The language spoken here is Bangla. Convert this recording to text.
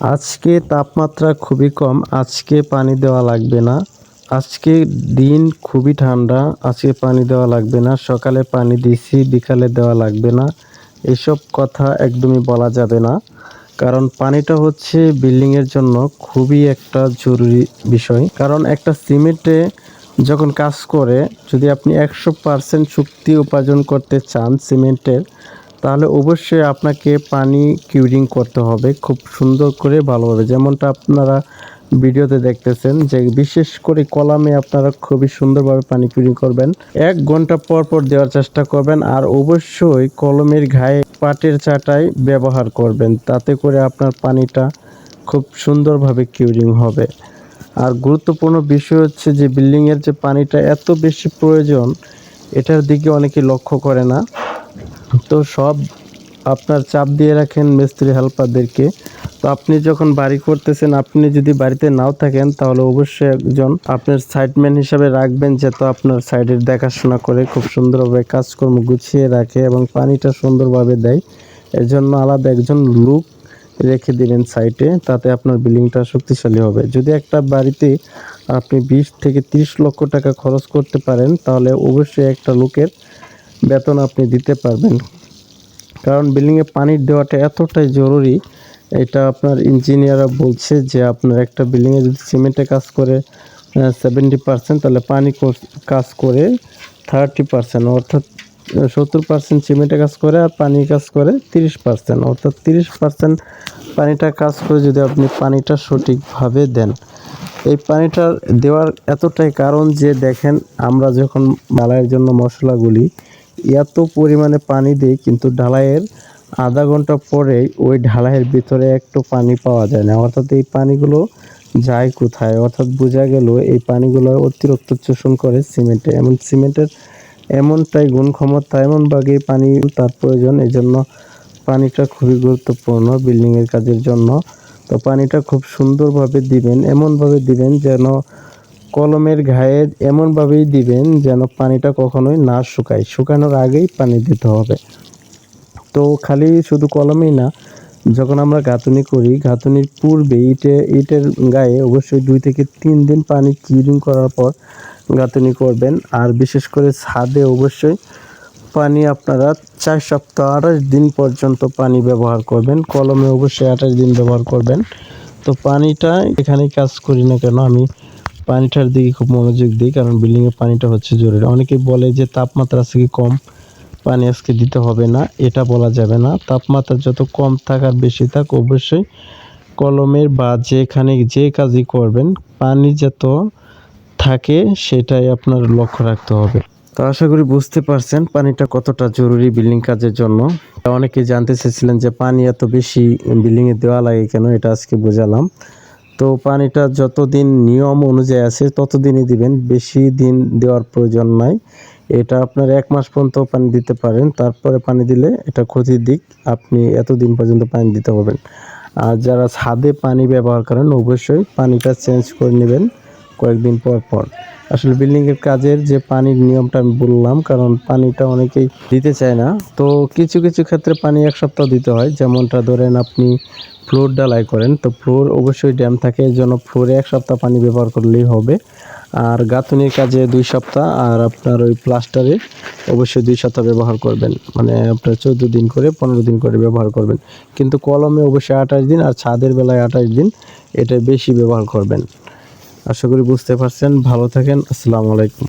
আজকে তাপমাত্রা খুবই কম, আজকে পানি দেওয়া লাগবে না। আজকে দিন খুবই ঠান্ডা, আজকে পানি দেওয়া লাগবে না। সকালে পানি দিছি বিকালে দেওয়া লাগবে না। এসব কথা একদমই বলা যাবে না। কারণ পানিটা হচ্ছে বিল্ডিংয়ের জন্য খুবই একটা জরুরি বিষয়। কারণ একটা সিমেন্টে যখন কাজ করে, যদি আপনি একশো পার্সেন্ট শক্তি উপার্জন করতে চান সিমেন্টের তাহলে অবশ্যই আপনাকে পানি কিউরিং করতে হবে খুব সুন্দর করে ভালোভাবে। যেমনটা আপনারা ভিডিওতে দেখতেছেন যে বিশেষ করে কলামে আপনারা খুবই সুন্দরভাবে পানি কিউরিং করবেন। এক ঘণ্টা পর পর দেওয়ার চেষ্টা করবেন আর অবশ্যই কলমের ঘায়ে পাটের চাটাই ব্যবহার করবেন। তাতে করে আপনার পানিটা খুব সুন্দরভাবে কিউরিং হবে। আর গুরুত্বপূর্ণ বিষয় হচ্ছে যে বিল্ডিংয়ের যে পানিটা এত বেশি প্রয়োজন, এটার দিকে অনেকে লক্ষ্য করে না। তো সব আপনার চাপ দিয়ে রাখেন মিস্ত্রি হেল্পারদেরকে। তো আপনি যখন বাড়ি করতেছেন, আপনি যদি বাড়িতে নাও থাকেন, তাহলে অবশ্যই একজন আপনার সাইডম্যান হিসাবে রাখবেন যে তো আপনার সাইডের দেখাশোনা করে খুব সুন্দরভাবে কাজকর্ম গুছিয়ে রাখে এবং পানিটা সুন্দরভাবে দেয়। এর জন্য আলাদা একজন লুক রেখে দিবেন সাইটে তাতে আপনার বিল্ডিংটা শক্তিশালী হবে। যদি একটা বাড়িতে আপনি বিশ থেকে তিরিশ লক্ষ টাকা খরচ করতে পারেন, তাহলে অবশ্যই একটা লোকের বেতন আপনি দিতে পারবেন। কারণ বিল্ডিংয়ে পানির দেওয়াটা এতটাই জরুরি, এটা আপনার ইঞ্জিনিয়াররা বলছে যে আপনার একটা বিল্ডিংয়ে যদি সিমেন্টে কাজ করে সেভেন্টি পার্সেন্ট তাহলে পানি কাজ করে থার্টি পার্সেন্ট অর্থাৎ সত্তর পার্সেন্ট সিমেন্টে কাজ করে আর পানি কাজ করে তিরিশ পার্সেন্ট অর্থাৎ তিরিশ পার্সেন্ট পানিটা কাজ করে যদি আপনি পানিটা সঠিকভাবে দেন। এই পানিটা দেওয়ার এতটাই কারণ যে দেখেন, আমরা যখন মালাইয়ের জন্য মশলাগুলি এত পরিমাণে পানি দিই, কিন্তু ঢালাইয়ের আধা ঘণ্টা পরেই ওই ঢালাইয়ের ভিতরে একটু পানি পাওয়া যায় না। অর্থাৎ এই পানিগুলো যায় কোথায়? অর্থাৎ বোঝা গেল এই পানিগুলো অতিরিক্ত শোষণ করে সিমেন্টে। এমন সিমেন্টের এমনটাই গুণ ক্ষমতা এমনভাবে পানি তার প্রয়োজন এই জন্য পানিটা খুবই গুরুত্বপূর্ণ বিল্ডিংয়ের কাজের জন্য। তো পানিটা খুব সুন্দরভাবে দিবেন, এমনভাবে দিবেন যেন কলমের ঘায়ে এমনভাবেই দিবেন যেন পানিটা কখনোই না শুকায়। শুকানোর আগেই পানি দিতে হবে। তো খালি শুধু কলমেই না, যখন আমরা গাঁথুনি করি গাঁথুনির পূর্বে ইটে, ইটের গায়ে অবশ্যই দুই থেকে তিন দিন পানি কিউরিং করার পর গাঁথুনি করবেন। আর বিশেষ করে ছাদে অবশ্যই পানি আপনারা চার সপ্তাহ আঠাশ দিন পর্যন্ত পানি ব্যবহার করবেন। কলমে অবশ্যই আঠাশ দিন ব্যবহার করবেন। তো পানিটা এখানেই কাজ করি না কেন, আমি পানিটার দিকে খুব মনোযোগ দিই, কারণ বিল্ডিংয়ে পানিটা হচ্ছে জরুরি। অনেকেই বলে যে তাপমাত্রা আজকে কম, পানি আজকে দিতে হবে না, এটা বলা যাবে না। তাপমাত্রা যত কম থাক আর বেশি থাক, অবশ্যই কলমের বা যেখানে যে কাজই করবেন, পানি যত থাকে সেটাই আপনার লক্ষ্য রাখতে হবে। তো আশা করি বুঝতে পারছেন পানিটা কতটা জরুরি বিল্ডিং কাজের জন্য। অনেকে জানতে চেয়েছিলেন যে পানি এত বেশি বিল্ডিংয়ে দেওয়া লাগে কেন, এটা আজকে বোঝালাম। তো পানিটা যতদিন নিয়ম অনুযায়ী আছে, ততদিনই দিবেন। বেশি দিন দেওয়ার প্রয়োজন নাই। এটা আপনার এক মাস পর্যন্ত পানি দিতে পারেন। তারপরে পানি দিলে এটা ক্ষতির দিক। আপনি এতদিন পর্যন্ত পানি দিতে পারবেন। আর যারা ছাদে পানি ব্যবহার করেন, অবশ্যই পানিটা চেঞ্জ করে নেবেন। কয়েকদিন পর পর। আসলে বিল্ডিংয়ের কাজের যে পানির নিয়মটা আমি বললাম, কারণ পানিটা অনেকেই দিতে চায় না। তো কিছু কিছু ক্ষেত্রে পানি এক সপ্তাহ দিতে হয়, যেমনটা ধরেন আপনি ফ্লোর ডালাই করেন। তো ফ্লোর অবশ্যই ড্যাম থাকে এর জন্য ফ্লোরে এক সপ্তাহ পানি ব্যবহার করলেই হবে। আর গাঁথুনির কাজে দুই সপ্তাহ, আর আপনার ওই প্লাস্টারে অবশ্যই দুই সপ্তাহ ব্যবহার করবেন। মানে আপনার চোদ্দ দিন করে পনেরো দিন করে ব্যবহার করবেন। কিন্তু কলমে অবশ্যই আঠাশ দিন, আর ছাদের বেলায় আঠাশ দিন এটা বেশি ব্যবহার করবেন। আশা করি বুঝতে পারছেন। ভালো থাকেন। আসসালামু আলাইকুম।